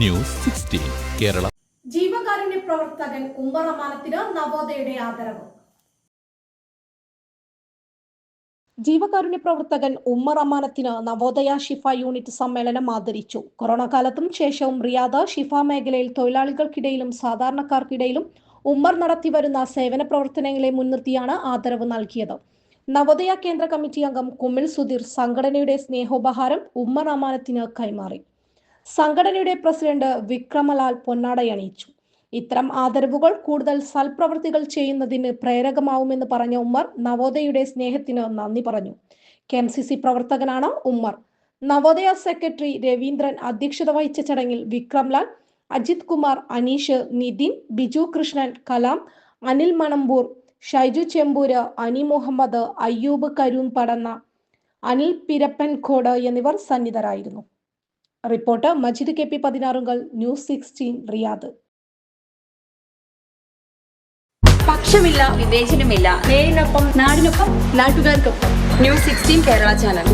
News sixteen Kerala. ജീവകാരുണ്യ പ്രവർത്തകൻ ഉമ്മർ അമാനത്തിന് നവോദയയുടെ ആദരവ്. ജീവകാരുണ്യ പ്രവർത്തകൻ ഉമ്മർ അമാനത്തിന് നവോദയ ഷിഫ യൂണിറ്റ് സമ്മേളനം ആദരിച്ചു. കൊറോണ കാലത്തും ശേഷവും റിയാദ് ഷിഫ മേഖലയിൽ തൊഴിലാളികൾക്കിടയിലും സാധാരണക്കാർക്കിടയിലും ഉമ്മർ നടത്തിവരുന്ന സേവന പ്രവർത്തനങ്ങളെ മുൻനിർത്തിയാണ് ആദരവ് നൽകിയത്. നവോദയ കേന്ദ്ര കമ്മിറ്റി അംഗം കുമിൽ സുധീർ സംഘടനയുടെ സ്നേഹോപഹാരം ഉമ്മർ അമാനത്തിന് കൈമാറി. സംഘടനയുടെ പ്രസിഡന്റ് വിക്രമലാൽ പൊന്നാടയണിയിച്ചു ഇത്തരം ആദരവുകൾ കൂടുതൽ സൽപ്രവർത്തികൾ ചെയ്യുന്നതിന് പ്രേരകമാവുമെന്ന് പറഞ്ഞ ഉമ്മർ നവോദയയുടെ സ്നേഹത്തിന് നന്ദി പറഞ്ഞു. കെ എം സി സി പ്രവർത്തകനാണ് ഉമ്മർ. നവോദയ സെക്രട്ടറി രവീന്ദ്രൻ അധ്യക്ഷത വഹിച്ച ചടങ്ങിൽ വിക്രംലാൽ അജിത് കുമാർ അനീഷ് നിതിൻ ബിജു കൃഷ്ണൻ കലാം അനിൽ മണമ്പൂർ ഷൈജു ചെമ്പൂര് അനി മുഹമ്മദ് അയ്യൂബ് കരൂൺ പടന്ന അനിൽ പിരപ്പൻകോട് എന്നിവർ സന്നിധരായിരുന്നു. റിപ്പോർട്ട് മജിദ് കെ പി പതിനാറുകൾ ന്യൂസ് സിക്സ്റ്റീൻ റിയാദ്. പക്ഷമില്ല വിവേചനമില്ല. നേരിനൊപ്പം നാടിനൊപ്പം നാട്ടുകാർക്കൊപ്പം. News sixteen Kerala channel.